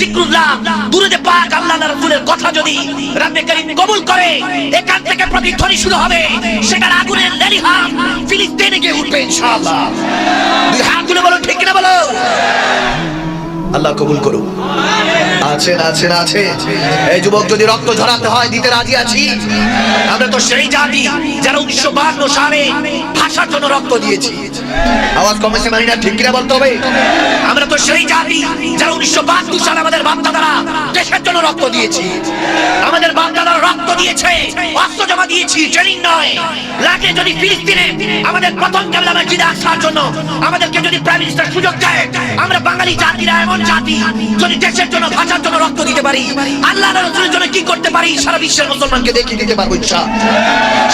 জিক্রুল্লাহ দুরুদে পাক আল্লাহ রাসূলের কথা যদি রব্বে করিম কবুল করে, এখান থেকে প্রতিধ্বনি শুরু হবে। সেটার আগুনের লেলিহা ফিলিস্তিনে গিয়ে উঠবে ইনশাআল্লাহ। দুই হাত তুলে বলো, ঠিক না বলো? আল্লাহ কবুল করুক। আছেন আছেন আছে এই যুবক যদি রক্ত ঝরাতে হয়, দিতে রাজি আছি। আমরা তো সেই জাতি যারা উনিশশো বাহান্ন সালে ভাষার জন্য রক্ত দিয়েছি। আওয়াজ কমেছে মানি না ঠিক কিনা বলতে হবে? আমরা তো সেই জাতি যারা উনিশশো বাহাত্তর সালে আমাদের বাপদাদারা দেশের জন্য রক্ত দিয়েছি। আমাদের বাপদাদারা রক্ত দিয়েছে, অস্ত্র জমা দিয়েছি ট্রেনিং নয়। লাগে যদি ফিলিস্তিনে আমাদের প্রথম কেবলা মসজিদে আসার জন্য আমাদেরকে যদি প্রাইম মিনিস্টার সুযোগ দেয়, আমরা বাঙালি জাতিরা এমন জাতি। যদি দেশের জন্য ভাষার জন্য রক্ত দিতে পারি আল্লাহ রসুলের জন্য কি করতে পারি, সারা বিশ্বের মুসলমানকে দেখিয়ে দিতে পারব ইনশাআল্লাহ।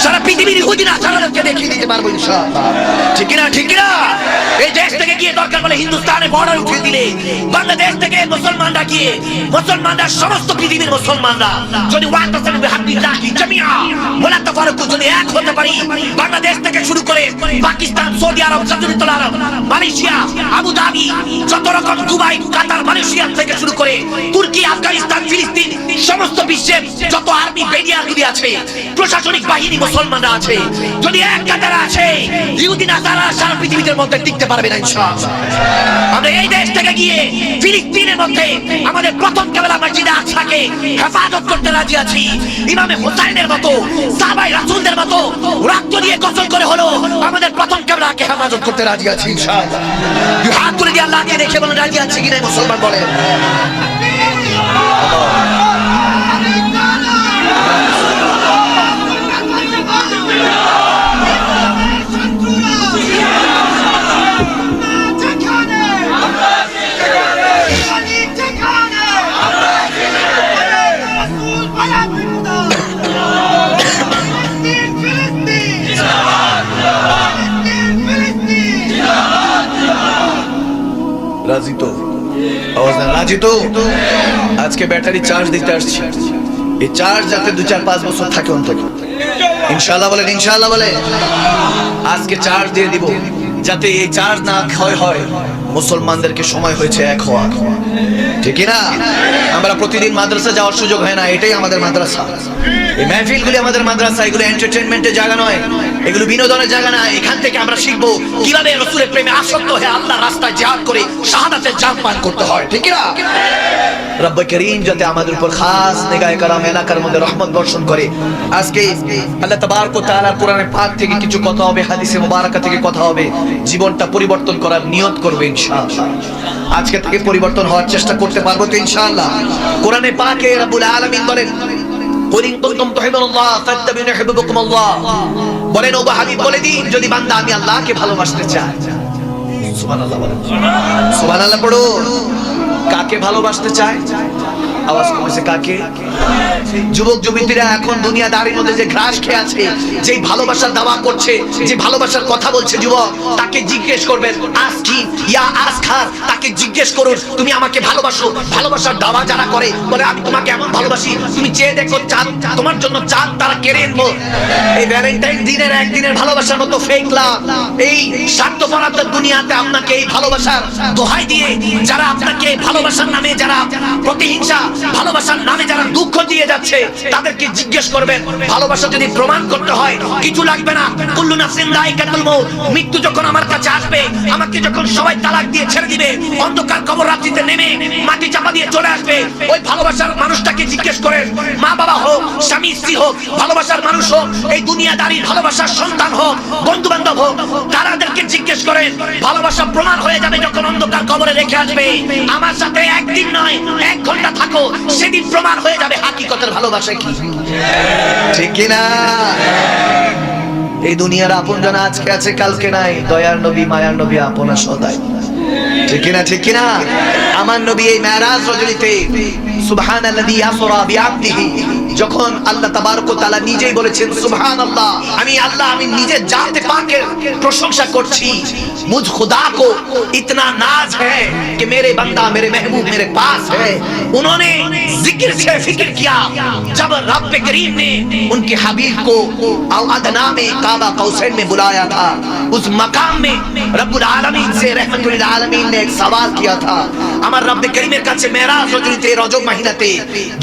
সারা পৃথিবীর হুদিন আসারকে দেখিয়ে দিতে পারব ইনশাআল্লাহ। ঠিক না ঠিক না এই দেশ থেকে গিয়ে দরকার বলে হিন্দুস্তানে বর্ডার উঠিয়ে দিলে, বাংলাদেশ থেকে মুসলমানরা গিয়ে, মুসলমানরা সমস্ত পৃথিবীর মুসলমানরা, যদি ওয়াতাসান বিহাদিল্লাহি জামিআ ওয়ালা তাফারাকু যদি এক হতে পারি, বাংলাদেশ থেকে শুরু করে পাকিস্তান, সৌদি আরব জাজিরাতুল আরব, মালয়েশিয়া আবু ধাবি যত রকম দুবাই কাতার, মালয়েশিয়া থেকে শুরু করে তুর্কি, আফগানিস্তান, ফিলিস্তিন, সমস্ত বিশ্বের যত আর্মি বেরিয়ারগুলি আছে, প্রশাসনিক বাহিনী মুসলমানরা আছে, যদি এক কাতারা আছে, ইহুদি, নাসারা সারা পৃথিবীর মধ্যে টিকতে পারবে না, ইনশাআল্লাহ। আমরা এই দেশ থেকে গিয়ে ফিলিস্তিনের মধ্যে আমাদের প্রথম কেবলা মসজিদে আকসাকে হেফাজত করতে রাজি আছি। ইমামে হোসাইনের মতো, সাহাবাই রাসূলদের মতো রক্ত দিয়ে গোসল করে হলো আমাদের প্রথম কেবলাকে হেফাজত করতে রাজি আছি, ইনশাআল্লাহ। হাত তুলে দিয়ে আল্লাহকে দেখে বলেন, রাজি আছি কিনা মুসলমান বলেন? রাজি তো রাজি তো আজকে ব্যাটারি চার্জ দিতে আসছি। এই চার্জ যাতে দু চার পাঁচ বছর থাকে অন্তত ইনশাল্লাহ বলেন ইনশাল্লাহ বলে আজকে চার্জ দিয়ে দিব। যাতে এই চার্জ না ক্ষয় হয়, মুসলমানদেরকে সময় হয়েছে এক হওয়া ঠিক না আমরা প্রতিদিন মাদ্রাসা যাওয়ার সুযোগ হয় না, এটাই আমাদের মাদ্রাসা। এই মেহফিলগুলি আমাদের মাদ্রাসা, এগুলো এন্টারটেনমেন্টের জায়গা নয়, এগুলো বিনোদনের জায়গা না, এখান থেকে আমরা শিখব কীভাবে রসুলের প্রেমে আসক্ত হয়ে আল্লাহর রাস্তায় জিহাদ করে শাহাদাতের জান পান করতে হয়, ঠিক না রব্বে করিম যাতে আমাদের উপর খাস নিগাহ কালাম এলাকার মধ্যে রহমত বর্ষণ করে। আজকে আল্লাহ তাবারক তাআলার কোরআনের পাক থেকে কিছু কথা হবে, হাদিসে মুবারাকা থেকে কথা হবে। জীবনটা পরিবর্তন করার নিয়ত করবে ইনশাআল্লাহ। আজকে থেকে পরিবর্তন হওয়ার চেষ্টা করতে করতে পারব তো ইনশাআল্লাহ। কোরআনে পাকে রাব্বুল আলামিন বলেন, কুলিন কুনতুম তুহিবুনাল্লাহ ফাত্তাবিউনি হিবুকুমুল্লাহ বলেন ও হাবিব, বলে দিন, যদি বান্দা আমি আল্লাহকে ভালোবাসতে চাই সুবহানাল্লাহ বলেন। সুবহানাল্লাহ পড়ো। কাকে ভালোবাসতে চায়? আওয়াজ কমেছে, কাকে? যুবক যুবতীরা এখন দুনিয়াদারির মধ্যে যে ঘাস খেয়ে আছে যে ভালোবাসার দাওয়া করছে, যে ভালোবাসার কথা বলছে যুবক, তাকে জিজ্ঞেস করবেন আজ কি? ইয়া আজ খার তাকে জিজ্ঞেস করুন, তুমি আমাকে ভালোবাসো? ভালোবাসার দাওয়া যারা করে, বলে, আমি তোমাকে এমন ভালোবাসি, তুমি চেয়ে দেখো চাঁদ, তোমার জন্য চাঁদ তারা কেড়ে আনব। এই ভ্যালেন্টাইন দিনের একদিনের ভালোবাসার মতো ফেক লাভ এই স্বার্থপরাধ দুনিয়াতে আপনাকে এই ভালোবাসার দোহাই দিয়ে, যারা আপনাকে ভালোবাসার নামে, যারা প্রতিহিংসা, ভালোবাসার নামে যারা দুঃখ দিয়ে যাচ্ছে, তাদেরকে জিজ্ঞেস করবেন, ভালোবাসা যদি প্রমাণ করতে হয়, কিছু লাগবে না। কুল্লু নাফসিন দায়িকাতুল মউত, মৃত্যু যখন আমার কাছে আসবে, আমাকে যখন সবাই তালাক দিয়ে ছেড়ে দিবে, অন্ধকার কবর রাত্রিতে নেমে মাটি চাপা দিয়ে চলে আসবে, ওই ভালোবাসার মানুষটাকে জিজ্ঞেস করেন, মা বাবা হোক, স্বামী, স্ত্রী হোক, ভালোবাসার মানুষ হোক, এই দুনিয়াদারির ভালোবাসার সন্তান হোক বন্ধু বান্ধব হোক তারাদেরকে জিজ্ঞেস করেন, ভালোবাসা প্রমাণ হয়ে যাবে যখন অন্ধকার কবরে রেখে আসবে। আমার সাথে একদিন নয়, এক ঘণ্টা থাকো, সেদিন প্রমাণ হয়ে যাবে হাকিকতের ভালোবাসা কি? ঠিক কিনা? এই দুনিয়ার আপন জানা আজকে আছে, কালকে নাই। দয়ার নবী, মায়ার নবী, আপনা সদাই। ঠিক কিনা ঠিক কিনা? আমার নবী এই মেরাজ রজনীতে সুবহান আল্লাদি আসরা বিআবদিহি, যখন আল্লাহ তাবারক তাআলা নিজেই বলেছেন সুবহান আল্লাহ আমি আল্লাহ, আমি নিজে জাতে পাকের প্রশংসা করছি। মুঝ খুদা কো, ইতনা নাজ है कि मेरे बंदा मेरे महबूब मेरे पास है उन्होंने ज़िक्र से फ़िक्र किया जब रब करीम ने उनके हबीब को अदना में काबा कौसैन में बुलाया था उस मकाम में रब्बुल आलमीन से रहमतुल आलमीन ने एक सवाल किया था আমার রব্বে করিমের কাছে মেরাজ রজনীতে রজব মাহিনাতে,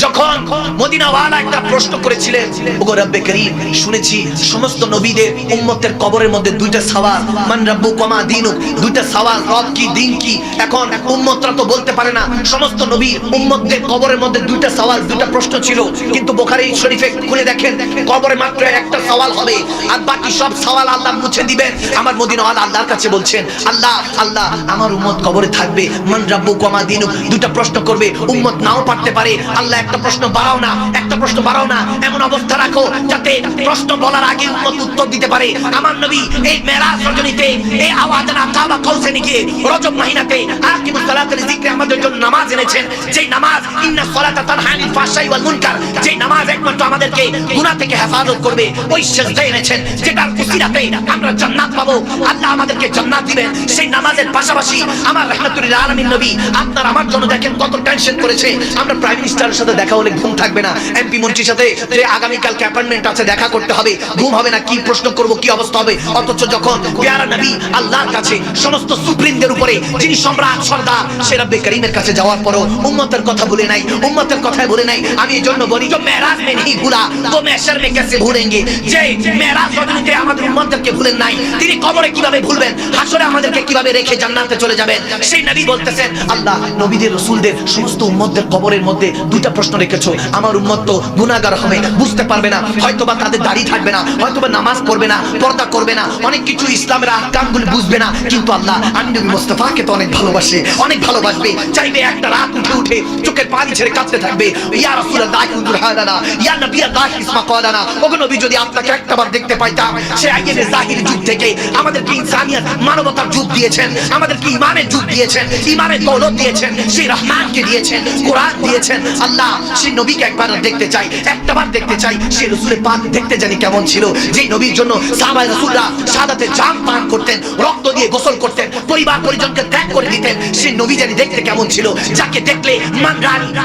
যখন মদিনাওয়ালা একটা প্রশ্ন করেছিলেন, ওগো রব্বে করিম, শুনেছি সমস্ত নবীদের উম্মতের কবরের মধ্যে দুইটা সওয়াল, মান রব্বু কমা দিনু দুইটা সওয়াল, রব কি, দিন কি? এখন উম্মতরা তো বলতে পারে না, সমস্ত নবী উম্মতদের কবরের মধ্যে দুইটা সওয়াল, দুইটা প্রশ্ন ছিল। কিন্তু বুখারী শরীফে খুলে দেখেন, কবরে মাত্র একটা সওয়াল হবে, আর বাকি সব সওয়াল আল্লাহ মুছে দিবেন। আমার মদিনাওয়ালা আল্লাহর কাছে বলছেন, আল্লাহ আল্লাহ, আমার উম্মত কবরে থাকবে, মান রাব্বু কমা দিনু দুটা প্রশ্ন করবে উম্মত নাও পারতে পারে। আল্লাহ একটা প্রশ্ন বাড়াও না একটা প্রশ্ন বাড়াও না, এমন অবস্থা রাখো যাতে প্রশ্ন বলার আগে উম্মত উত্তর দিতে পারে। আমার নবী এই মেরাজ রজনীতে, এই আওয়াজ না কাবা কৌসেনি গিয়ে রজব মাহিনাতে আকিমুস সালাতের জিকরে আমাদের জন্য নামাজ এনেছেন। যেই নামাজ, ইন্না সালাতা তানহা আনিল ফাহশাই ওয়াল মুনকার, যেই নামাজ একমাত্র আমাদেরকে গুনাহ থেকে হেফাজত করবে, ওই সেজদা এনেছেন, যেটার উসিলাতে আমরা জান্নাত পাবো। আল্লাহ আমাদেরকে জান্নাত দিবেন। সেই নামাজের পাশাপাশি আমার রহমাতুল আলামিন নবী, আপনার আমার জন্য দেখেন কত টেনশন করেছে। আমরা প্রাইম মিনিস্টারের সাথে দেখা হলে ঘুম থাকবে না। এমপি মন্ত্রীর সাথে যে আগামী কালকে অ্যাপয়েন্টমেন্ট আছে, দেখা করতে হবে। ঘুম হবে না, কি প্রশ্ন করব, কি অবস্থা হবে? অথচ যখন পেয়ারা নবী আল্লাহর কাছে সমস্ত সুপ্রিমদের উপরে, যিনি সম্রাট, সর্দার সেরা বেকারিমের কাছে যাওয়ার পরও উম্মতের কথা ভুলে নাই, উম্মতের কথায় ভুলে নাই, আমি এই জন্য বলি, যে মেরাজ মে নেই ভুলা, তো মেশার মে কেসে ভুলেঙ্গে? যে মেরাজ রজনীতে আমাদের উম্মতকে ভুলেন নাই, তিনি কবরে কীভাবে ভুলবেন, হাসরে আমাদেরকে কীভাবে রেখে জান্নাতে চলে যাবেন? সেই নবী বলতেছেন, আল্লাহ, নবীদের, রসুলদের, সমস্ত উম্মতদের কবরের মধ্যে দুটা প্রশ্ন রেখেছো। আমার উম্মত তো গুনাহগার হবে, বুঝতে পারবে না, হয়তোবা তাদের দাড়ি থাকবে না, হয়তোবা নামাজ পড়বে না, পর্দা করবে না, অনেক কিছু ইসলামের আহকামগুলো বুঝবে না, কিন্তু আল্লাহ আমি নবী মুস্তাফাকে তো অনেক ভালোবাসে, অনেক ভালোবাসবে, চাইবে একটা রাত উঠে উঠে চোখের পানি ছেড়ে কাঁদতে থাকবে, ইয়া রাসূলুল্লাহ উনজুর হালানা ইয়া নবী আল্লাহ ইসমা কালানা ওগো নবী যদি আপনাকে একটাবার দেখতে পাইতাম, সে আইয়ের জাহির যুগ থেকে আমাদেরকে ইনসানিয়ত মানবতার যুগ দিয়েছেন, আমাদেরকে ইমানের যুগ দিয়েছেন, ইমানের দৌলত দিয়েছেন, সেই রহমানকে দিয়েছেন, কোরআন দিয়েছেন, আল্লাহ সেই নবীকে একবার দেখতে চাই একটাবার দেখতে চাই সেই রসুলের পাক দেখতে জানি কেমন ছিল। যে নবীর জন্য সাহাবায়ে রাসূলরা শাহাদাতে জান পান করতেন, রক্ত দিয়ে গোসল করতেন, পরিবার পরিজনকে ত্যাগ করে দিতেন, সেই নবী জানি দেখতে কেমন ছিল। যাকে দেখলে মান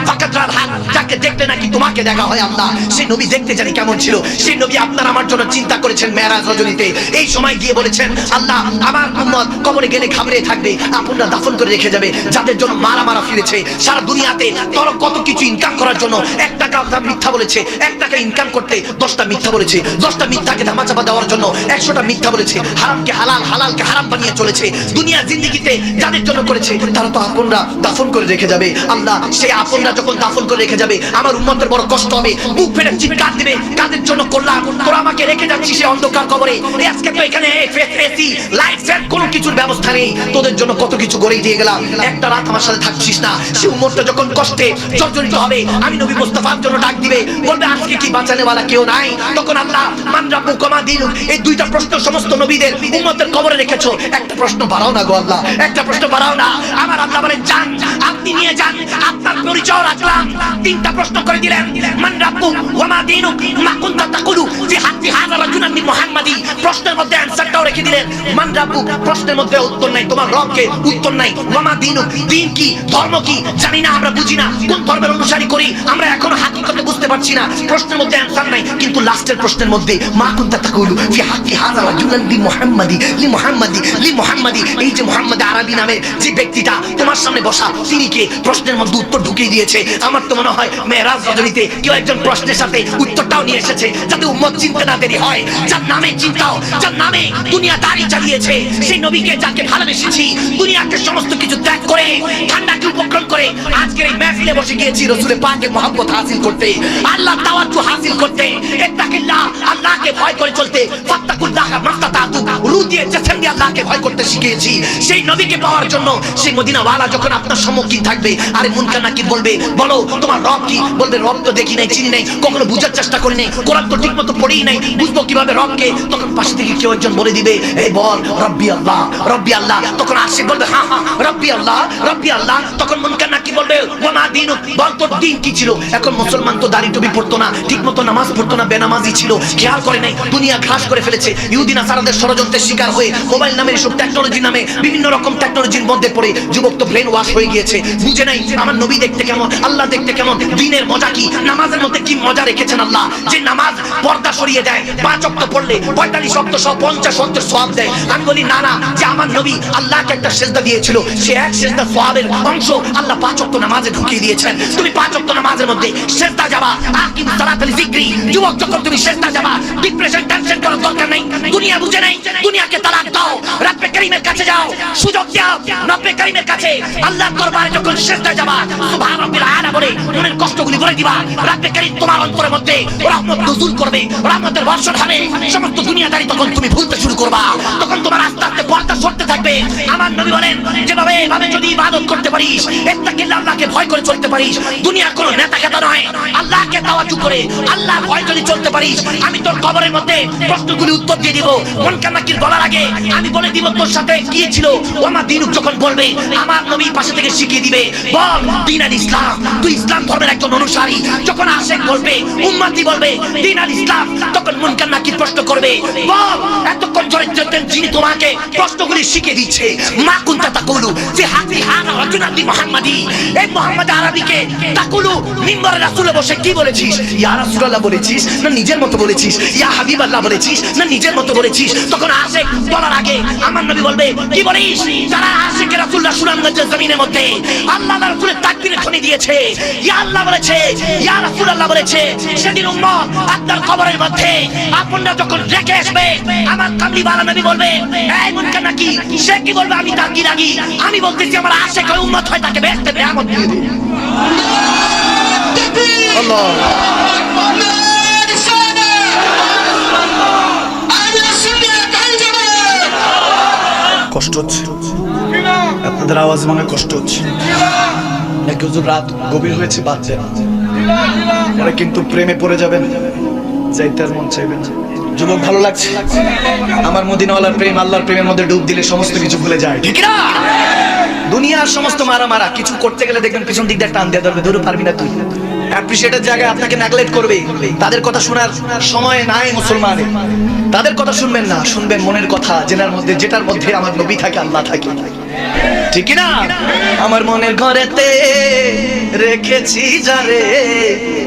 ফাকাতরার হাত, যাকে দেখলে নাকি তোমাকে দেখা হয় আল্লাহ, সেই নবী দেখতে জানি কেমন ছিল। সেই নবী আপনার আমার জন্য চিন্তা করেছেন মেরাজ রজনীতে। এই সময় গিয়ে বলেছেন, আল্লাহ, আমার উম্মত কবরে গেলে ঘাবড়ে থাকবে, আপনারা দাফন করে রেখে যাবে, যাদের জন্য মারা মারা ফিরেছে, সারা দুনিয়াতে তোর কত কিছু ইনকাম করার জন্য এক টাকা মিথ্যা বলেছে এক টাকা ইনকাম করতে দশটা মিথ্যা বলেছে, দশটা মিথ্যাকে ধামাচাপা দেওয়ার জন্য একশোটা মিথ্যা বলেছে, হারামকে হালাল, হালালকে হারাম বানিয়ে চলেছে, দুনিয়া জিন্দিগিতে যাদের জন্য করেছে, তারা তো আপনরা দাফন করে রেখে যাবে। আল্লাহ সেই আপনরা যখন দাফন করে রেখে যাবে, আমার উম্মতের বড় কষ্ট হবে। বুক ফেটে চিৎকার দিবে, কাদের জন্য করলাম তোরা আমাকে রেখে যাচ্ছিস সে অন্ধকার কবরে? আজকে তো এখানে এসি লাইট ফ্যান কোনো কিছুর ব্যবস্থা নেই। তোদের জন্য কত কিছু গড়েই দিয়ে গেলাম। একটা রাত আমার সাথে থাকছিস না। সে উম্মতটা যখন কষ্টে জর্জরিত হবে, আমি নবী মুস্তাফার জন্য ডাক দিবে বলবে, আজকে কি বাঁচানে वाला কেউ নাই? তখন আল্লাহ মান রাব্বু কমা দিন এই দুইটা প্রশ্ন সমস্ত নবীদের উম্মতের কবরে রেখেছো। একটা প্রশ্ন বাড়াও না গো আল্লাহ, একটা প্রশ্ন বাড়াও না। আমার আল্লাহ বলেন, যান, আপনি নিয়ে যান, আপনার পরিচয় রাখলাম। তিনটা প্রশ্ন করে দিলেন মান রাব্বু ওয়া মা কুনতা তাকুলু? ফি হাক্কি হাযা রাজুলান মিন মুহাম্মাদি। প্রশ্নের মধ্যে অ্যানসারটাও রেখে দিলেন মান রাব্বু প্রশ্নের মধ্যে উত্তর নাই, তোমার রবকে উত্তর নাই। ওয়া মা দিনু দিন কি, ধর্ম কি? জানি না, আমরা বুঝি না। কোন ধর্মের অনুসারী করি? আমরা এখনও হাকিকতে বুঝতে পারছি না। প্রশ্নের মধ্যে অ্যানসার নাই, কিন্তু লাস্টের প্রশ্নের মধ্যে, মা কুনতা তাকুলু ফি হাক্কি হাযা রাজুলান লি মুহাম্মাদি লি মুহাম্মাদি লি মুহাম্মাদি। এই যে মুহাম্মদ আরবি নামের যে ব্যক্তিটা তোমার সামনে বসা, তিনি কে? প্রশ্নের মধ্যে উত্তর ঢুকিয়ে দিয়েছে। আমার তো মনে হয় মেরাজ রজনীতে কেউ একজন প্রশ্নের সাথে উত্তরটাও নিয়ে এসেছে, যাতে উম্মত চিনতে না দেরি হয়। যার নামে চিন্তাও, যার নামে দুনিয়া দাঁড়িয়ে চালিয়েছে, সেই নবীকে যাকে ভালোবেসেছি, দুনিয়াকে সমস্ত কিছু ত্যাগ করে, ঠান্ডাকে উপক্রম করে, আজকের এই মেহফিলে বসে গিয়েছি, রসুলের পাকের মহব্বত হাসিল করতে। আল্লাহ তাওয়াজ্জু হাসিল করতে, ইত্তাকিল্লাহ, আল্লাহকে ভয় করে চলতে, ফাত্তাকুল্লাহ মাস্তাতাতু রু দিয়ে চেছেন আল্লাহকে ভয় করতে শিখিয়েছি। সেই নবীকে পাওয়ার জন্য সেই মদিনাওয়ালা যখন আপনার সম্মুখীন থাকবে, আরে মুনকার নাকি বলবে, বলো, তোমার রব কি? বলবে, রব তো দেখি নাই, চিনি নাই, কখনো বুঝার চেষ্টা করি নাই, কোরআন তো ঠিক পড়েই নাই, বুঝব কীভাবে রবকে? তখন পাশে থেকে কেউ একজন বলে দিবে এই বল, রব্বি আল্লাহ রব্বি আল্লাহ। তখন আসে বলবে হ্যাঁ হ্যাঁ রব্বি আল্লাহ রব্বি আল্লাহ। তখন মুনকার নাকি বলবে, ওয়া মা দিন বল, তোর দিন কি ছিল? এখন মুসলমান তো দাড়ি টুপি পড়তো না ঠিক মতো নামাজ পড়তো না, বেনামাজি ছিল, খেয়াল করে নাই, দুনিয়া ঘাস করে ফেলেছে। ইহুদিন আসারাদের ষড়যন্ত্রের শিকার হয়ে মোবাইল নামের এসব টেকনোলজি নামে বিভিন্ন রকম টেকনোলজির মধ্যে পড়ে যুবক তো ব্রেন ওয়াশ হয়ে গিয়েছে। বুঝে নাই, আমার নবী দেখতে কেমন, আল্লাহ দেখতে কেমন, দিনের মজা কি, নামাজের মধ্যে কি মজা রেখেছেন আল্লাহ? যে নামাজ পর্দা সরিয়ে দেয়, পাঁচ অক্ট পড়লে পঁয়তাল্লিশ অক্ট সহ পঞ্চাশ অক্ট সব দেয়। আমি বলি, না না, যে আমার নবী আল্লাহকে একটা সেজদা দিয়েছিল, সে এক সেজদা সোয়াবের অংশ আল্লাহ পাঁচ অক্ট নামাজে ঢুকিয়ে দিয়েছেন তুমি পাঁচ অক্ট নামাজের মধ্যে সেজদা যাবা। আকিম সালাতুল জিকরি যুবক, যখন তুমি সেজদা যাবা ডিপ্রেশন টেনশন করার দরকার নাই। দুনিয়া বুঝে নাই। দুনিয়াকে তালাক দাও। রাব্বে করিমের কাছে যাও। সুযোগ দাও। রব্বে করিমের কাছে। আল্লাহর দরবারে যখন সেজদা যাবা সুবহান আলা বলে মনের কষ্টগুলি বলে দিবা। রাব্বে করিম তোমার অন্তরের মধ্যে রহমত নজুল করবে। রহমতের বর্ষণ হবে। সমস্ত দুনিয়াদারি তখন তুমি ভুলতে শুরু করবা। তখন তোমার আস্তে আস্তে পর্দা সরতে থাকবে। আমার নবী বলেন, যেভাবে, এভাবে যদি ইবাদত করতে পারিস ইত্তাকিল্লাহ আল্লাহকে ভয় করে চলতে পারিস, দুনিয়ার কোনো নেতা কেতা নয়। আল্লাহকে তাওয়াজ্জু করে আল্লাহ ভয় যদি চলতে পারিস। আমি তোর কবরের মধ্যে প্রশ্নগুলি উত্তর দিয়ে দিব। মন কান্নাকির বলার আগে আমি বলে দিব তোর সাথে কি ছিল। ওমা দিন যখন বলবে, আমার নবী পাশে থেকে শিখিয়ে দিবে, বল, দিন আল ইসলাম। তুই ইসলাম ধর্মের একজন অনুসারী। যখন আশেক বলবে, উম্মাতি বলবে, দিন আল ইসলাম, তখন মন কান্নাকির প্রশ্ন করবে, বল, এতক্ষণ ধরে যিনি তোমাকে প্রশ্নগুলি শিখিয়ে দিচ্ছে? মা কুন্তা তাকুলু? যে হাতি মুহাম্মাদি। এই মুহাম্মদ আরবিকে তাকুলু। মিম্বরে বসে কি বলেছিস? ইয়া বলেছিস না নিজের মতো বলেছিস? ইয়া হাবিবাল্লাহ বলেছিস না নিজের মতো বলেছিস? তখন বলার আগে আমার নবী বলবে, কি বলিস? যারা জমিনের মধ্যে আল্লাহ ধ্বনি দিয়েছে, ইয়া আল্লাহ বলেছে, ইয়া বলেছে, সেদিন উম্মত আপনার কবরের মধ্যে আপনারা যখন রেখে আসবে, আমার কামলি বালা নবী বলবে, এই মুনকার নাকি সে কি বলবে? আমি তার কি লাগি আমি বলতেছি, আমার হয় উম্মত হয়, তাকে কষ্ট হচ্ছে। আপনাদের আওয়াজ মনে কষ্ট হচ্ছে। নাকি হুজুর রাত গভীর হয়েছে বাচ্চা কিন্তু প্রেমে পড়ে যাবেন, যাইতে আর মন চাইবেন না। যুবক ভালো লাগছে? আমার মদিনাওয়ালার প্রেম, আল্লাহর প্রেমের মধ্যে ডুব দিলে সমস্ত কিছু ভুলে যায়, ঠিক না? দুনিয়ার সমস্ত মারা মারা কিছু করতে গেলে দেখবেন পিছন দিক দিয়ে টান দিয়ে ধরবে, ধরে, পারবি না তুই। অ্যাপ্রিসিয়েটের জায়গায় আপনাকে নেগলেক্ট করবে। তাদের কথা শোনার সময় নাই মুসলমানের। তাদের কথা শুনবেন না, শুনবেন মনের কথা, জেনার মধ্যে, যেটার মধ্যে আমার নবী থাকে, আল্লাহ থাকে। ঠিক না আমার মনের ঘরেতে রেখেছি যারে,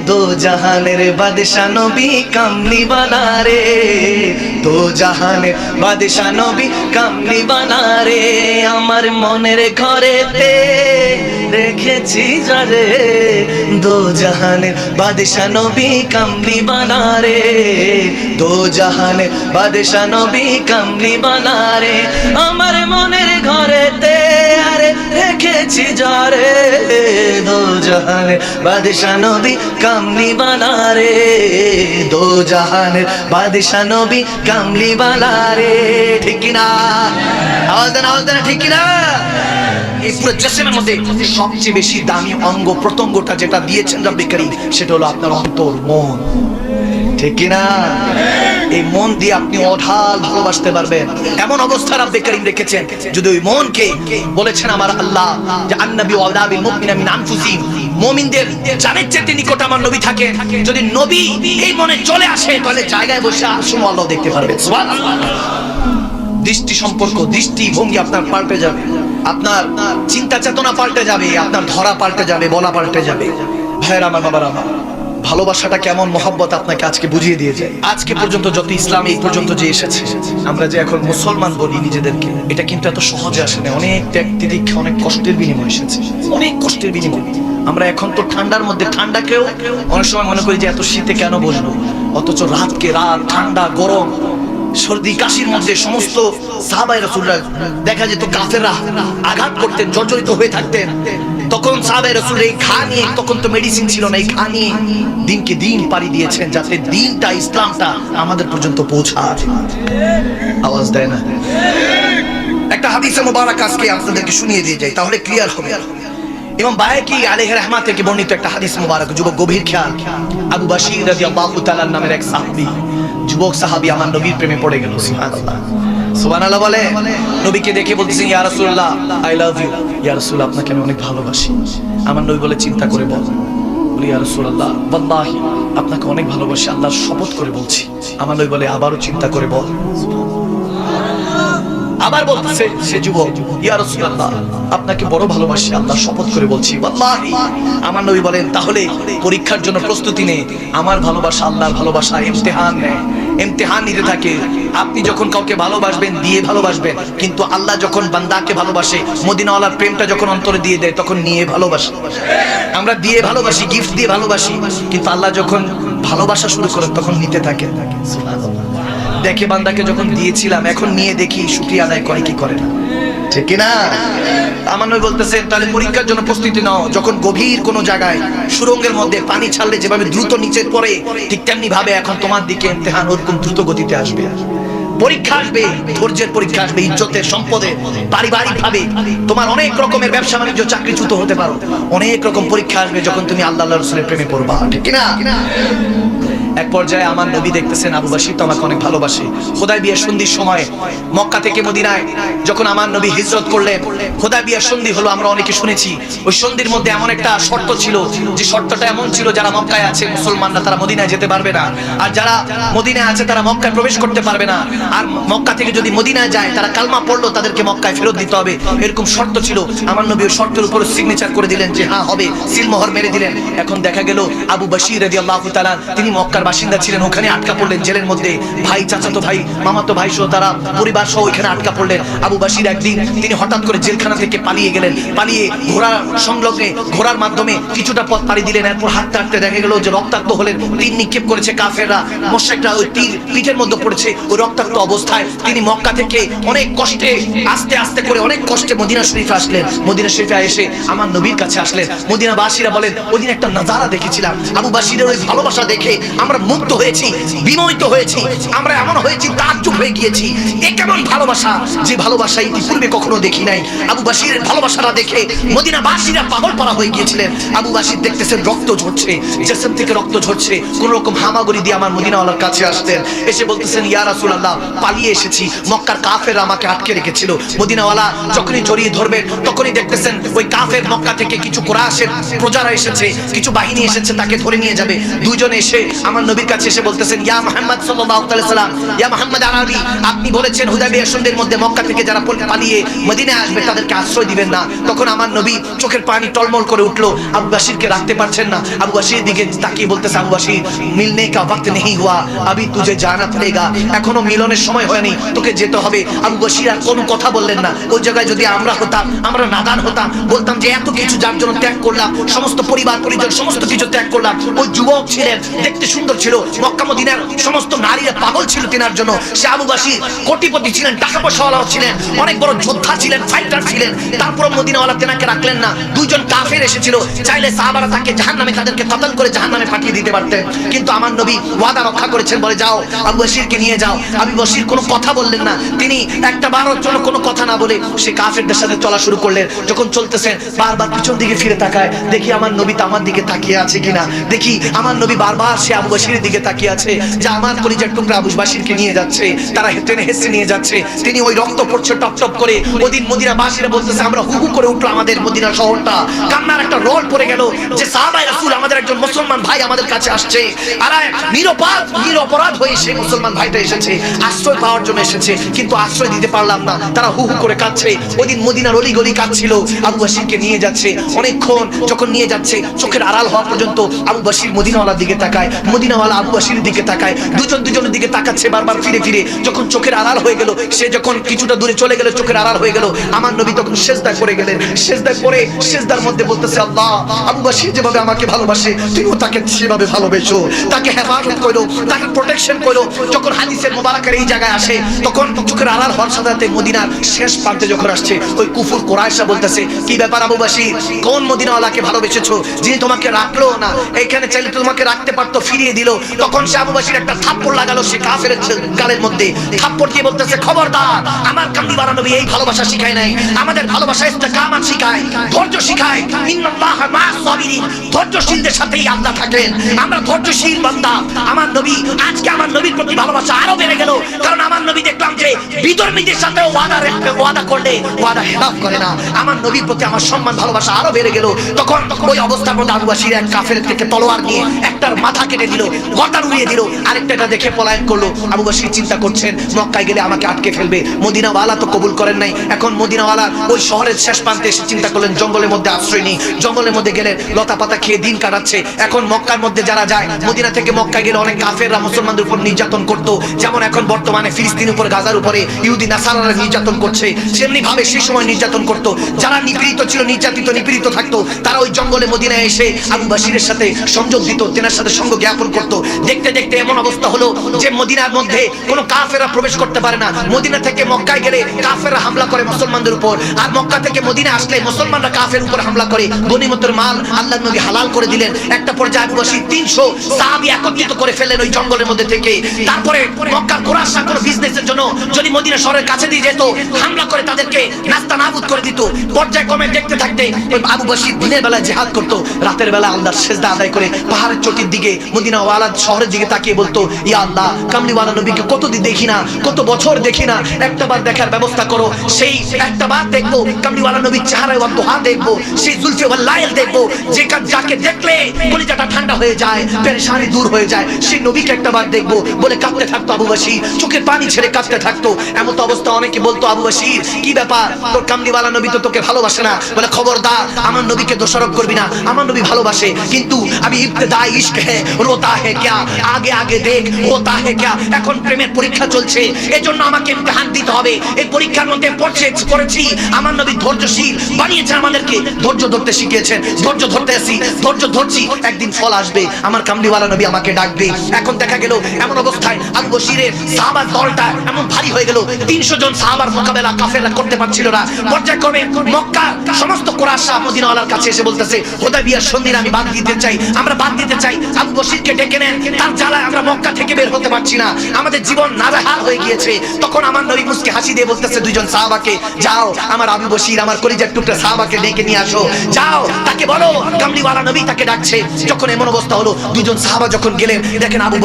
দো জাহানের বাদশা নবী কামলি বানারে, দো জাহানের বাদশা নবী কামলি বানারে, আমার মনের ঘরেতে রেখেছি যারে, দো জাহানের বাদশা নবী কামলি বানারে, দো জাহানের বাদশা নবী কামলি বানারে, আমার মনের ঘরেতে রেখেছি যারে দো জাহানের বাদশা নবী কামলি বানারে দো জাহানের বাদশা নবী কামলি বানারে ঠিক কি না? আওয়াজ দেন আওয়াজ দেন, ঠিক কি না? এই পুরো জেসেমের মধ্যে সবচেয়ে বেশি দামি অঙ্গ প্রত্যঙ্গটা যেটা দিয়েছেন রব্বি করিম, সেটা হলো আপনার অন্তর, মন। ঠিক কি না? এই মন দিয়ে আপনি অঢাল ভালোবাসতে পারবেন। এমন অবস্থা রব্বি করিম রেখেছেন। যদি ওই মনকে বলেছেন আমার আল্লাহ যে, আন্নাবি ওয়াদাবিল মুমিনা মিন আনফুসিহিম। মুমিনদের জানের চেয়ে নিকট আমার নবী থাকে যদি নবী এই মনে চলে আসে, তাহলে জায়গায় বসে আসুন আল্লাহ দেখতে সুবহানাল্লাহ। দৃষ্টি সম্পর্ক, দৃষ্টি ভঙ্গি আপনার পাল্টে যাবে। আপনার চিন্তা চেতনা পাল্টে যাবে, আপনার ধরা পাল্টে যাবে, বলা পাল্টে যাবে। ভাইয়ের, আমার বাবার আমার ভালোবাসাটা কেমন মহব্বত আপনাকে আজকে বুঝিয়ে দিয়ে যায়? আজকে পর্যন্ত যত ইসলাম, এই পর্যন্ত যে এসেছে, আমরা যে এখন মুসলমান বলি নিজেদেরকে, এটা কিন্তু এত সহজে আসে না। অনেক ত্যাগ তিতিক্ষা অনেক কষ্টের বিনিময় এসেছে। অনেক কষ্টের বিনিময়। আমরা এখন তো ঠান্ডার মধ্যে, ঠান্ডাকেও অনেক সময় মনে করি যে এত শীতে কেন বসবো? অথচ রাতকে রাত, ঠান্ডা, গরম, সর্দি, কাশির মধ্যে সমস্ত সাহাবাই রসুলরা দেখা যেত কাফেররা আঘাত করতেন, জর্জরিত হয়ে থাকতেন। তখন সাহাবাই রসুল এই খা নিয়ে, তখন তো মেডিসিন ছিল না, এই খা নিয়ে দিনকে দিন পাড়ি দিয়েছেন যাতে দিনটা, ইসলামটা আমাদের পর্যন্ত পৌঁছায়। আওয়াজ দেয় না? একটা হাদিসে মোবারক আজকে আপনাদেরকে শুনিয়ে দিয়ে যাই, তাহলে ক্লিয়ার হবে। এবং বায়কি আলাইহ রহমা থেকে বর্ণিত একটা হাদিস মোবারক, যুবক গভীর খেয়াল। আবু বাশির রাদিয়াল্লাহু তাআলা নামের এক সাহাবী, যুবক সাহাবী আমার নবীর প্রেমে পড়ে গেল, সুবহানাল্লাহ। বলে, নবীকে দেখে ইয়া রাসূলুল্লাহ আই লাভ ইউ ইয়া রাসূল আপনাকে আমি অনেক ভালোবাসি। আমার নবী বলে, চিন্তা করে বল। বলি, ইয়া রাসূলুল্লাহ আপনাকে অনেক ভালোবাসি, আল্লাহর শপথ করে বলছি। আমার নবী বলে, আবারও চিন্তা করে বল। আবার বলতেছে, সে যুবক, ইয়া রাসূলুল্লাহ, আপনাকে বড় ভালোবাসি আল্লাহ শপথ করে বলছি। আমার নবী বলেন, তাহলে পরীক্ষার জন্য প্রস্তুতি নে। আমার ভালোবাসা আল্লাহর ভালোবাসা, ইমতিহান নেয় ইমতিহান নিতে থাকে। আপনি যখন কাউকে ভালোবাসবেন, দিয়ে ভালোবাসবেন, কিন্তু আল্লাহ যখন বান্দাকে ভালোবাসে, মদিনাওয়ালার প্রেমটা যখন অন্তরে দিয়ে দেয়, তখন নিয়ে ভালোবাসে। আমরা দিয়ে ভালোবাসি গিফট দিয়ে ভালোবাসি, কিন্তু আল্লাহ যখন ভালোবাসা শুরু করেন, তখন নিতে সুবহানাল্লাহ। দেখে বান্দাকে যখন দিয়েছিলাম, এখন নিয়ে দেখি, শুক্রিয়া আদায় করে কি করে না। ঠিক না আমার বলতেছেন তাহলে পরীক্ষার জন্য প্রস্তুতি নাও। যখন গভীর কোনো জায়গায় সুরঙ্গের মধ্যে পানি ছাড়লে যেভাবে দ্রুত নিচে পড়ে, ঠিক তেমনি ভাবে এখন তোমার দিকে ইমতিহান ওরকম দ্রুত গতিতে আসবে। পরীক্ষা আসবে, ধৈর্যের পরীক্ষা আসবে, ইজ্জতের, সম্পদে পারিবারিক ভাবে তোমার অনেক রকমের ব্যবসা বাণিজ্য, চাকরিচ্যুত হতে পারো। অনেক রকম পরীক্ষা আসবে যখন তুমি আল্লাহ রসুলের প্রেমে পড়বা। ঠিক না এক পর্যায়ে আমার নবী দেখতেছেন আবু বাসির তো আমাকে অনেক ভালোবাসে। খোদাই বিয়ের সন্ধির সময় মক্কা থেকে মদিনায় যখন আমার নবী হিজরত করলেন, খোদাই বিয়ের সন্ধি হলো, আমরা অনেকে শুনেছি, ওই সন্ধির মধ্যে এমন একটা শর্ত ছিল, যে শর্তটা এমন ছিল, যারা মক্কায় আছে, মুসলমানরা তারা মদিনায় যেতে পারবে না। আর যারা মদিনায় আছে, তারা মক্কায় প্রবেশ করতে পারবে না। আর মক্কা থেকে যদি মদিনায় যায়, তারা কালমা পড়ল, তাদেরকে মক্কায় ফেরত দিতে হবে। এরকম শর্ত ছিল। আমার নবী ওই শর্তের উপর সিগনেচার করে দিলেন, যে হ্যাঁ হবে। সিলমোহর মেরে দিলেন। এখন দেখা গেল আবু বাশির রাদিয়াল্লাহু তাআলা, তিনি মক্কার বাসিন্দা ছিলেন, ওখানে আটকা পড়লেন জেলের মধ্যে। ভাই, চাচাতো ভাই, মামাতো ভাই সহ তারা পরিবার সহ ওইখানে আটকা পড়লেন। আবু বাশির একদিন তিনি হঠাৎ করে জেলখানা থেকে পালিয়ে গেলেন। পালিয়ে ঘোড়া সংলগ্নে, ঘোড়ার মাধ্যমে কিছুটা পথ পাড়ি দিলেন। এরপর হাঁটতে হাঁটতে দেখা গেল যে রক্তাক্ত হলেন। তীর নিক্ষেপ করেছে কাফেররা। মোশেকরা ওই তীর পিঠের মধ্যে পড়েছে ওই রক্তাক্ত অবস্থায়। তিনি মক্কা থেকে অনেক কষ্টে, আস্তে আস্তে করে অনেক কষ্টে মদিনা শরীফে আসলেন। মদিনা শরীফে এসে আমার নবীর কাছে আসলেন। মদিনা বাসীরা বলেন, ওই দিন একটা নাজারা দেখেছিলাম। আবু বাসীরের ওই ভালোবাসা দেখে আমরা মুগ্ধ হয়েছি, বিমোহিত হয়েছি, আমরা এমন হয়েছি, তাজ্জুব হয়ে গিয়েছি। এ কেমন ভালোবাসা যে ভালোবাসা ইতিপূর্বে কখনো দেখি নাই। আবু বাসীরের ভালোবাসাটা দেখে মদিনা বাসীরা পাগল পারা হয়ে গিয়েছিলেন। আবু বাসীর দেখতেছেন রক্ত ঝরছে, জেসেম থেকে রক্ত ঝরছে। কোন রকম হামাগুড়ি দিয়ে আমার মদিনাওয়ালার কাছে আসতেন। এসে বলতেছেন, ইয়া রাসূলুল্লাহ, পালিয়ে এসেছি। মক্কার কাফের আমাকে আটকে রেখেছিল। মদিনাওয়ালা যখনই জড়িয়ে ধরবেন, তখনই দেখতেছেন ওই কাফের মক্কা থেকে কিছু কোরআশের প্রজারা এসেছে, কিছু বাহিনী এসেছে, তাকে ধরে নিয়ে যাবে। দুইজন এসে আমার নবীর কাছে এসে বলতেছেন, ইয়া মুহাম্মদ সাল্লাল্লাহু আলাইহি সাল্লাম ইয়া মুহাম্মদ আরবি আপনি বলেছেন হুদাইবিয়া সন্ধির মধ্যে মক্কা থেকে যারা পল- পালিয়ে মদিনায় আসবে তাদেরকে আশ্রয় দিবেন না। তখন আমার নবী চোখের পানি টলমল করে উঠল, আবু বাশিরকে রাখতে পারছেন না। আবু বাশির দিকে তাকিয়ে বলতেছে, আবু বাশির মিলনে কা ওয়াক্ত নেই হুয়া, আবি তুঝে জানা পড়েগা এখনও মিলনের সময় হয়নি, তোকে যেতে হবে। আবু বাশির আর কোনো কথা বললেন না। ওই জায়গায় যদি আমরা হতাম, আমরা নাদান হতাম, বলতাম যে এত কিছু যার জন্য ত্যাগ করলাম, সমস্ত পরিবার, পরিজন, সমস্ত কিছু ত্যাগ করলাম, ওই যুবক ছিলেন, দেখতে সুন্দর ছিল, মক্কা মদিনার সমস্ত নারীরা পাগল ছিল তেনার জন্য। সে আবু বাশির কোটিপতি ছিলেন টাকা পয়সাওয়ালাও ছিলেন, অনেক বড় যোদ্ধা ছিলেন ফাইটার ছিলেন। তারপর মদিনাওয়ালা তেনাকে রাখলেন না। দুইজন কাফের এসেছিল, চাইলে সাহাবারা তাকে জাহান্নামে তাদেরকে কতল করে জাহান্নামে পাঠিয়ে দিতে পারতেন। কিন্তু আমার নবী ওয়াদা রক্ষা করেছেন, বলে যাও, আবু বশিরকে নিয়ে যাও। আবু বশির কোনো কথা বললেন না। তিনি একটা বারোর জন্য কোনো কথা না বলে সে কাফেরদের সাথে চলা শুরু করলেন। যখন চলতেছেন, বারবার পিছন দিকে ফিরে তাকায়, দেখি আমার নবী তো আমার দিকে তাকিয়ে আছে কিনা। দেখি আমার নবী বারবার সে আবু বশিরের দিকে তাকিয়ে আছে যে আমার কলিজার টুকরা আবু বাশিরকে নিয়ে যাচ্ছে, তারা টেনে হেসে নিয়ে যাচ্ছে। তিনি ওই রক্ত পড়ছে, টপ টপ করে। ওদিন মদিনা বাসীরা বলতেছে, আমরা হুহু করে উঠল আমাদের মদিনা শহরটা। কান্নার একটা রোল পড়ে গেল যে সাহাবাই রাসূল আমাদের একজন মুসলমান ভাই আমাদের কাছে আসছে। আর, নিরপরাধ নিরপরাধ হয়ে সে মুসলমান ভাইটা এসেছে। আশ্রয় পাওয়ার জন্য এসেছে, কিন্তু আশ্রয় দিতে পারলাম না। তারা হু হু করে কাঁদছে। ওদিন মদিনার অলি গলি কাঁদছিল। আবু বাসিরকে নিয়ে যাচ্ছে। অনেকক্ষণ যখন নিয়ে যাচ্ছে, চোখের আড়াল হওয়া পর্যন্ত আবু বাসির মদিনাওয়ালার দিকে তাকায়। মদিনাওয়ালা আবু বাসির দিকে তাকায়, দুজন দুজনের দিকে তাকাচ্ছে বারবার ফিরে ফিরে। যখন চোখের আড়াল হয়ে গেল, সে যখন কিছুটা দূরে চলে গেল, চোখের আড়াল হয়ে গেল, আমার নবী তখন সেজদা করে গেলেন। সেজদা করে সেজদার মধ্যে বলতেছে, আল্লাহ আবু বাসির যেভাবে আমাকে ভালোবাসে, তুমিও তাকে সেভাবে ভালোবেসো। তাকে হেফাজত করো, তাকে প্রোটেকশন করো। যখন হাদিসের মোবারকের এই জায়গায় আসে, তখন চোখের আড়াল হওয়ার সাথে সাথে মদিনার শেষ প্রান্তে যখন আসছে, ওই কুফুর কোরআশা বলতেছে, কি ব্যাপার আবু বাসির কোন মদিনাওয়ালাকে ভালোবেসেছো? যিনি তোমাকে রাখল না, এখানে চাইলে তোমাকে রাখতে পারতো, ফিরিয়ে দিল। তখন সে আবু বাসির একটা থাপ্পড় লাগালো সে কাফের গালের মধ্যে। থাপ্পড় দিয়ে বলতেছে, খবরদার, আমার কান্দি বাড়ানবী এই ভালোবাসা শিখায় নাই। আমাদের ভালোবাসা ইস্তেকামাত শিখায়, ধৈর্য শিখায়। ইন্নাল্লাহ মা সাবিরিন, ধৈর্যশীলদের সাথেই আল্লাহ থাকেন। আমরা ধৈর্যশীল বান্দা। আমার নবী, আজকে আমার নবীর প্রতি ভালোবাসা আরও বেড়ে গেল। কারণ আমার নবী দেখলাম যে বিধর্মীদের সাথে ওয়াদা ওয়াদা করলে ওয়াদা হেলাফ করে না। আমার নবীর প্রতি আমার সম্মান, ভালোবাসা আরও বেড়ে গেল। তখন ওই অবস্থার মধ্যে আবু এক কাফের থেকে তলোয়ার নিয়ে একটার মাথা কেটে দিল গর্দান উড়িয়ে দিল। আরেকটা দেখে পলায়ন করল। আবু বাসির চিন্তা করছেন, মক্কায় গেলে আমাকে আটকে ফেলবে। মদিনাওয়ালা তো কবুল করেন নাই। এখন মদিনাওয়ালা ওই শহরের শেষ প্রান্তে এসে চিন্তা করলেন, জঙ্গলের মধ্যে আশ্রয় নেই। জঙ্গলের মধ্যে গেলেন লতা পাতা খেয়ে দিন কাটাচ্ছে। এখন মক্কার মধ্যে যারা যায়, মদিনা থেকে মক্কায় গেলে অনেক কাফেররা মুসলমানদের উপর নির্যাতন করত। যেমন এখন বর্তমানে ফিলিস্তিন উপর, গাজার উপরে ইহুদি, নাসারারা নির্যাতন করছে। সেমনি ভাবে সেই সময় নির্যাতন করত। যারা নিপীড়িত ছিল, নির্যাতিত, নিপীড়িত থাকতো, তারা ওই জঙ্গলে মদিনায় এসে আবু বাসিরের সাথে সংযোগ দিত, তেনার সাথে সঙ্গ জ্ঞাপন করত। দেখতে দেখতে এমন অবস্থা হলো যে মদিনার মধ্যে কোনো কাফেরা প্রবেশ করতে পারে না। মদিনা থেকে মক্কায় গেলে কাফেরা হামলা করে মুসলমানদের উপর। আর মক্কা থেকে মদিনা আসলে মুসলমানরা কাফের উপর হামলা করে। গনিমতের মাল আল্লাহ নবী হালাল করে দিলেন। একটা পর্যায়ে আবু বাসির তিনশো সাহাবি একত্রিত করে ফেললেন ওই জঙ্গলের মধ্যে থেকে। তারপরে মক্কার কোরআশা কোনো বিজনেসের জন্য যদি মদিনা শহরের কাছে দিয়ে যেত, হামলা করে তাদেরকে নাস্তা নাবুদ করে দিত। পর্যায় কমে দেখতে থাকতে ওই আবু বাসির দিনের বেলায় জেহাদ করতো। রাতের বেলা আল্লাহর সেজদা আদায় করে পাহাড়ের চটির দিকে মদিনা ওয়ালা শহরের দিকে তাকিয়ে বলতো, ইয়া আল্লাহ, কামলিওয়ালা নবীকে কতদিন দেখি না, কত বছর দেখি না, একটা বার দেখার ব্যবস্থা করো। সেই একটা বার দেখব, কামলিওয়ালা নবীর চেহারায় দোহা দেখব, সেই জুলফি লাইল দেখব, যে যাকে দেখলে কলিজাটা ঠান্ডা হয়ে যায়, পেরেশানি দূর হয়ে যায়, সেই নবীকে একটা বার দেখব, বলে কাঁদতে থাকতো আবু বাসির চোখের পানি ছেড়ে কাঁদতে থাকতো। এমন তো অবস্থা অনেকে বলতো আবু বাসির কি ব্যাপার, তোর কামলিওয়ালা নবী তো তোকে ভালোবাসে না? বলে, খবরদার, আমার নবীকে দোষারোপ করবি না, আমার নবী ভালোবাসে, কিন্তু আমি ইবতেদা আগে আগে দেখ হোতা হে এখন প্রেমের পরীক্ষা চলছে, এজন্য আমাকে ইমতিহান দিতে হবে। এই পরীক্ষার মধ্যে পড়ছে আমার নবী ধৈর্যশীল, বানিয়েছেন আমাদেরকে। ধৈর্য ধরতে শিখিয়েছেন, ধৈর্য ধরতে আসি, ধৈর্য ধরছি। একদিন ফল আসবে। আমার কামলিওয়ালা নবী আমাকে ডাকবে এখন দেখা গেল, এমন অবস্থায় আবু বশিরের সাহাবার দলটা এমন ভারী হয়ে গেল। তিনশো জন সাহাবার মোকাবেলা কাফেররা করতে পারছিল না। পর্যায়ক্রমে মক্কা সমস্ত কোরআশা মদিনাওয়ালার কাছে এসে বলতেছে হোদাই বিয়ার সন্ধির আমি বাদ দিতে চাই। আমরা বাদ দিতে চাই। আবু বশিরকে ডেকে নেন। তার জ্বালায় আমরা মক্কা থেকে বের হতে পারছি না। আমাদের জীবন হয়ে গিয়েছে। তখন আমার নবী মুসকে হাসি দিয়ে বলতেছে, দুইজন সাহাবাকে যাও, আমার আবু বশির, আমার কলিজার টুকরা সাহাবাকে ডেকে নিয়ে আসো। যাও, তাকে বলো। কামলিওয়ালা নবী তাকে ডাকছে। যখন এমন অবস্থা হলো দুজন সাহাবা যখন গেলেন, দেখেন আবু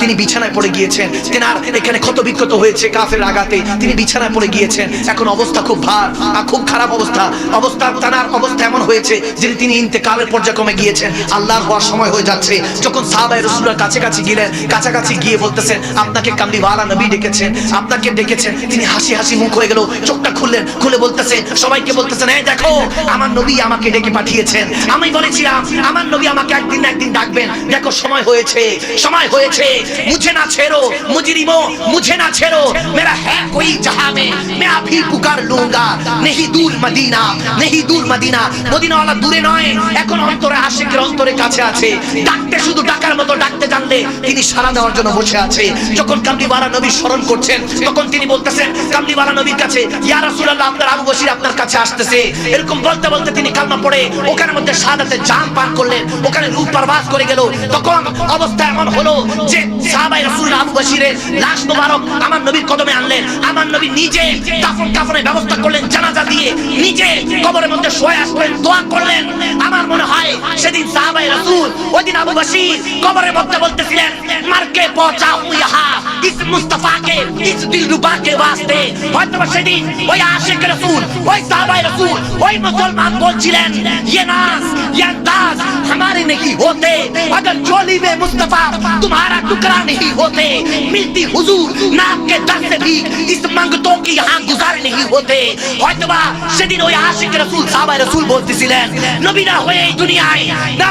তিনি বিছানায় পড়ে গিয়েছেন। তেনার এখানে ক্ষত বিক্ষত হয়েছে কাফের আঘাতে। তিনি বিছানায় পড়ে গিয়েছেন। এখন অবস্থা খুব ভার খুব খারাপ অবস্থা। অবস্থা, তানার অবস্থা এমন হয়েছে যে তিনি ইন্তেকালের পর্যায়ক্রমে গিয়েছেন। আল্লাহর হওয়ার সময় হয়ে যাচ্ছে। যখন সাহাবাই রসুলের কাছে কাছে গেলেন, কাছাকাছি গিয়ে বলতেছেন, আপনাকে কামলি কামলিওয়ালা নবী ডেকেছেন, আপনাকে ডেকেছেন। তিনি হাসি হাসি মুখ হয়ে গেল, চোখটা খুললেন, খুলে বলতেছে সবাইকে বলতেছেন হ্যাঁ দেখো, আমার নবী আমাকে ডেকে পাঠিয়েছেন। আমি বলেছিলাম, আমার নবী আমাকে একদিন না একদিন ডাকবেন। দেখো, সময় হয়েছে সময় হয়েছে। মুছে না ছেড়ো, মুজরিমো, মুছে না ছেড়ো। মেরা হ্যাঁ কই জাহা মে মে আভি পুকার লুঙ্গা। নেহি দূর মদিনা, নেহি দূর মদিনা। মদিনা ওয়ালা দূরে নয়, এখন অন্তরে আশিকের অন্তরে কাছে আছে। ডাকতে শুধু ডাকার মতো ডাকতে জানলে তিনি সারা দেওয়ার জন্য বসে আছে। যখন কামলিওয়ালা নবী স্মরণ করছেন, তখন তিনি বলতেছেন, কামলিওয়ালা নবীর কাছে, ইয়া রাসূলুল্লাহ, আপনার আবু বশির আপনার কাছে আসতেছে। এরকম বলতে বলতে তিনি কালমা পড়ে ওখানে মধ্যে শাহাদাতের জান পান করলেন, ওখানে রূপ প্রবাস করে গেল। তখন অবস্থা এমন হলো যে সাহাবায়ে রাসূলুল্লাহ আবু বশিরের লাশ মোবারক আমার নবীর কদমে আনলেন। আমার নবী নিজে দাফন কাফনের ব্যবস্থা করলেন, জানাজা দিয়ে নিজে কবরের মধ্যে শুয়ে আসলেন, দোয়া করলেন। আমার মনে হয় সেদিন সাহাবায়ে রাসূল ওই দিন আবু বশির কবরের মধ্যে বলতেছিলেন মারকে পৌঁছাও ইহা ইস মুস্তাফা কে ইস দিলরুবা কে वास्ते হয়তো বা সেদিন ওই আশিক রাসূল ওই সাহাবায়ে রাসূল ওই মুসলমান বলছিলেন ये नाज ये अंदाज हमारे नहीं होते अगर चोली में मुस्तफा तुम्हारा टुकड़ा नहीं होते मिलती हुजूर नाक के दर से भी इस मंगतों की यहाँ गुजार नहीं होते হয়তোবা সেদিন ওই আশিক রাসূল সাহাবায়ে রাসূল বলতেছিলেন নবী না হয়ে এই দুনিয়ায় না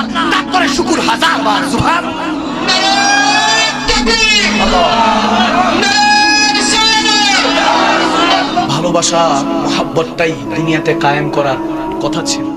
আপনার। শুকুর হাজার বার। সুহান। ভালোবাসা মহাব্বতটাই দুনিয়াতে কায়েম করার কথা ছিল।